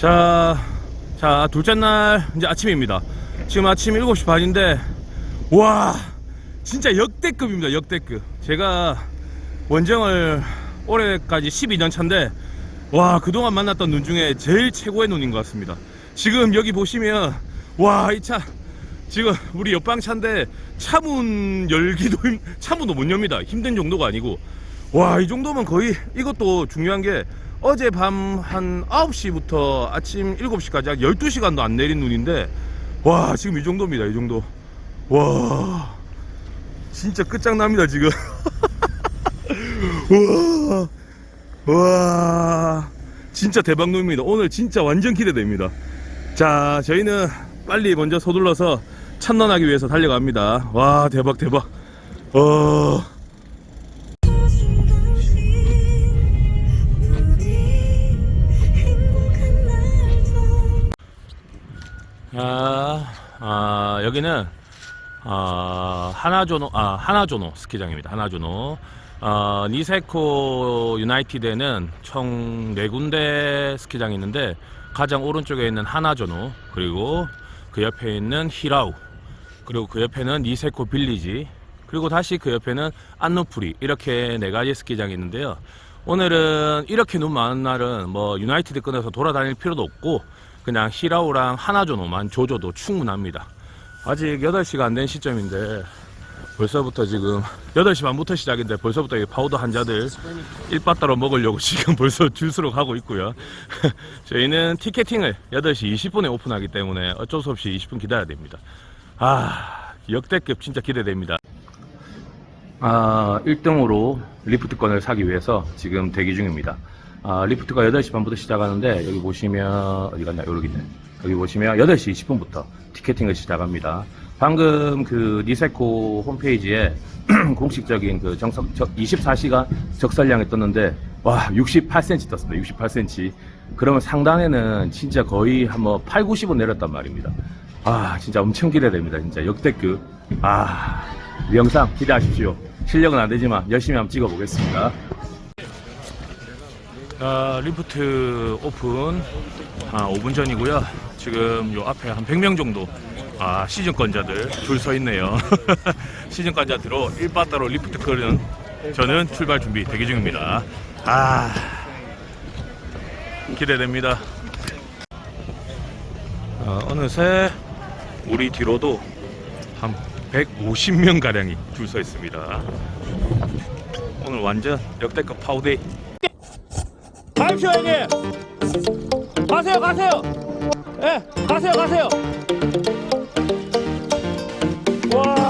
자, 자, 둘째 날 이제 아침입니다. 지금 아침 7시 반인데, 와, 진짜 역대급입니다. 역대급. 제가 원정을 올해까지 12년 차인데, 와, 그동안 만났던 눈 중에 제일 최고의 눈인 것 같습니다. 지금 여기 보시면, 와, 이 차, 지금 우리 옆방 차인데, 차문 열기도, 힘- 차문도 못 엽니다. 힘든 정도가 아니고, 와, 이 정도면 거의 이것도 중요한 게 어제 밤한 9시부터 아침 7시까지 약 12시간도 안 내린 눈인데 와, 지금 이 정도입니다. 이 정도. 와. 진짜 끝장납니다, 지금. 와. 와. 진짜 대박 눈입니다. 오늘 진짜 완전 기대됩니다. 자, 저희는 빨리 먼저 서둘러서 참론하기 위해서 달려갑니다. 와, 대박 대박. 어. 아, 아 여기는 아, 하나조노 아 하나조노 스키장입니다. 하나조노. 어, 니세코 유나이티드에는 총 네 군데 스키장이 있는데 가장 오른쪽에 있는 하나조노 그리고 그 옆에 있는 히라우 그리고 그 옆에는 니세코 빌리지 그리고 다시 그 옆에는 안노프리 이렇게 네 가지 스키장이 있는데요. 오늘은 이렇게 눈 많은 날은 뭐 유나이티드 끊어서 돌아다닐 필요도 없고 그냥 히라우랑 하나조노만 조져도 충분합니다. 아직 8시가 안 된 시점인데 벌써부터 지금 8시 반부터 시작인데 벌써부터 이 파우더 환자들 일바따로 먹으려고 지금 벌써 줄서로 가고 있고요. 저희는 티켓팅을 8시 20분에 오픈하기 때문에 어쩔 수 없이 20분 기다려야 됩니다. 아, 역대급 진짜 기대됩니다. 아, 1등으로 리프트권을 사기 위해서 지금 대기 중입니다. 아, 리프트가 8시 반부터 시작하는데 여기 보시면 어디 갔나 여기 있네. 여기 보시면 8시 20분부터 티켓팅을 시작합니다. 방금 그 니세코 홈페이지에 공식적인 그 정석 24시간 적설량이 떴는데 와 68cm 떴습니다. 68cm. 그러면 상단에는 진짜 거의 한뭐 8, 90은 내렸단 말입니다. 아 진짜 엄청 기대됩니다. 진짜 역대급. 아이 영상 기대하십시오. 실력은 안 되지만 열심히 한번 찍어보겠습니다. 아, 리프트 오픈 아, 5분 전이고요. 지금 요 앞에 한 100명 정도 아, 시즌권자들 줄 서 있네요. 시즌권자들로 1바따로 리프트 끄는 저는 출발 준비 대기 중입니다. 아, 기대됩니다. 어, 어느새 우리 뒤로도 한 150명 가량이 줄 서 있습니다. 오늘 완전 역대급 파우데이. 가십시오 형님. 가세요 가세요. 예 가세요 가세요. 와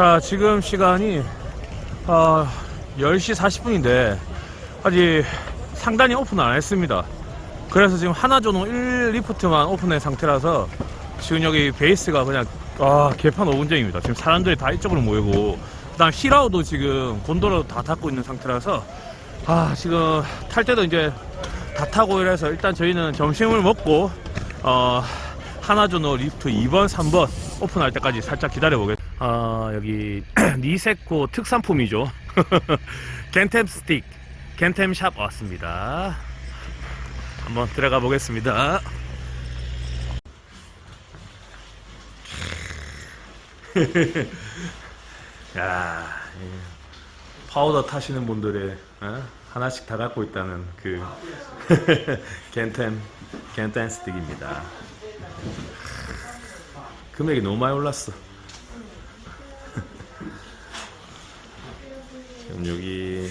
자, 지금 시간이 어, 10시 40분인데 아직 상단이 오픈 안 했습니다. 그래서 지금 하나조노 1 리프트만 오픈한 상태라서 지금 여기 베이스가 그냥 아, 개판 5분정입니다. 지금 사람들이 다 이쪽으로 모이고 그 다음 히라우도 지금 곤도라도 다 닫고 있는 상태라서 아, 지금 탈 때도 이제 다 타고 이래서 일단 저희는 점심을 먹고 어, 하나조노 리프트 2번, 3번 오픈할 때까지 살짝 기다려 보겠습니다. 아, 여기 니세코 특산품이죠. 겐템 스틱, 겐템 샵 왔습니다. 한번 들어가 보겠습니다. 야, 이 파우더 타시는 분들의 어? 하나씩 다 갖고 있다는 그 겐템 겐템 스틱입니다. 금액이 너무 많이 올랐어. 여기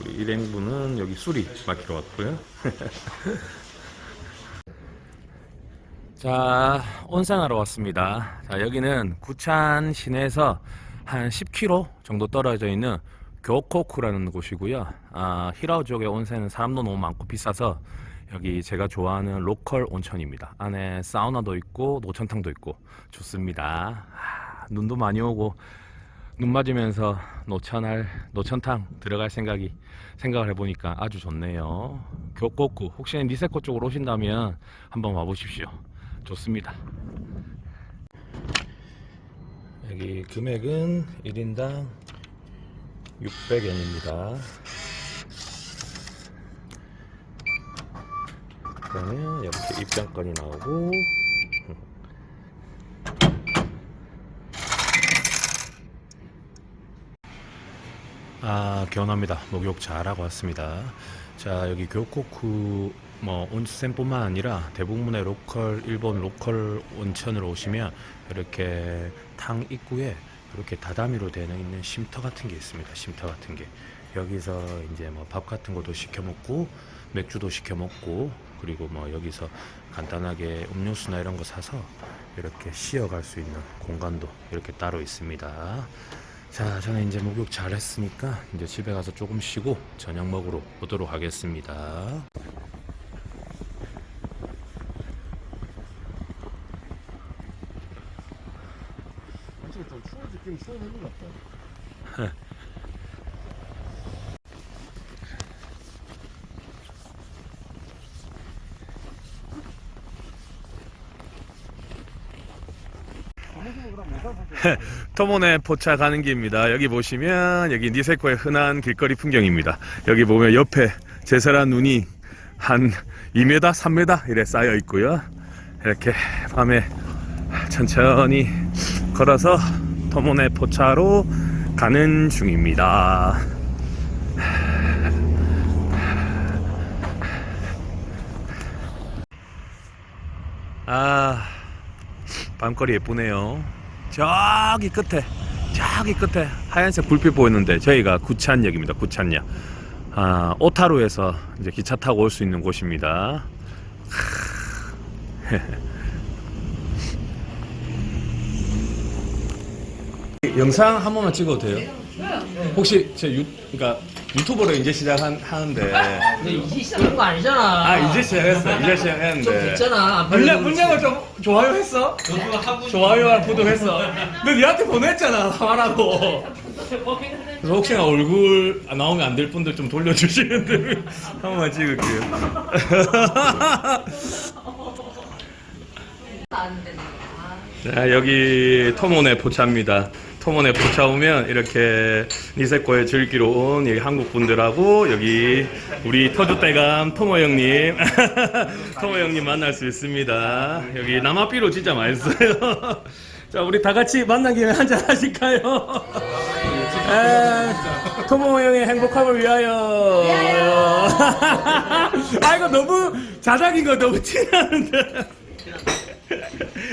우리 일행분은 여기 수리 맡기러 왔고요. 자, 온산하러 왔습니다. 자, 여기는 구찬 시내에서 한 10km 정도 떨어져 있는 교코쿠라는 곳이고요. 아, 히라오 지역의 온泉은 사람도 너무 많고 비싸서 여기 제가 좋아하는 로컬 온천입니다. 안에 사우나도 있고 노천탕도 있고 좋습니다. 아, 눈도 많이 오고 눈 맞으면서 노천할 노천탕 들어갈 생각이 생각을 해보니까 아주 좋네요. 교코쿠 혹시 니세코 쪽으로 오신다면 한번 와보십시오. 좋습니다. 여기 금액은 1인당 600엔입니다. 그러면 이렇게 입장권이 나오고 아 개원합니다. 목욕 잘하고 왔습니다. 자 여기 교코쿠 뭐 온센뿐만 아니라 대부분의 로컬 일본 로컬 온천으로 오시면 이렇게 탕 입구에 이렇게 다다미로 되어 있는 쉼터 같은 게 있습니다. 쉼터 같은 게 여기서 이제 뭐 밥 같은 것도 시켜 먹고 맥주도 시켜 먹고 그리고 뭐 여기서 간단하게 음료수나 이런 거 사서 이렇게 쉬어갈 수 있는 공간도 이렇게 따로 있습니다. 자, 저는 이제 목욕 잘 했으니까 이제 집에 가서 조금 쉬고 저녁 먹으러 오도록 하겠습니다. 좀 추워지긴 추워지는 것 같다. 토모네 포차 가는 길입니다. 여기 보시면 여기 니세코의 흔한 길거리 풍경입니다. 여기 보면 옆에 제설한 눈이 한 2m, 3m 이래 쌓여 있고요. 이렇게 밤에 천천히 걸어서 토모네 포차로 가는 중입니다. 아, 밤거리 예쁘네요. 저기 끝에, 저기 끝에 하얀색 불빛 보이는데 저희가 구찬역입니다. 구찬역. 아, 오타루에서 이제 기차 타고 올 수 있는 곳입니다. 영상 한 번만 찍어도 돼요? 혹시 제 유, 그러니까 유튜버를 이제 시작한 하는데 근데 이제 시작한 거 아니잖아. 아 이제 시작했어. 이제 좀 시작했는데 됐잖아. 안 문장 팔리고 문장을 좀 좋아요 했어? 좋아요랑 구독했어. 너 니한테 보냈잖아 하라고. 그래서 혹시나 얼굴 안 나오면 안 될 분들 좀 돌려주시면 되면 한 번만 찍을게요. 자 여기 토모네 포차입니다. 토모네 포차 오면 이렇게 니세코에 즐기러 온 여기 한국 분들하고 여기 우리 터줏대감 토모 형님 토모 형님 만날 수 있습니다. 여기 남아삐로 진짜 맛있어요. 자 우리 다 같이 만난 김에 한잔 하실까요? 에, 토모 형의 행복함을 위하여. 아이고 너무 자작인 거 너무 티나는데.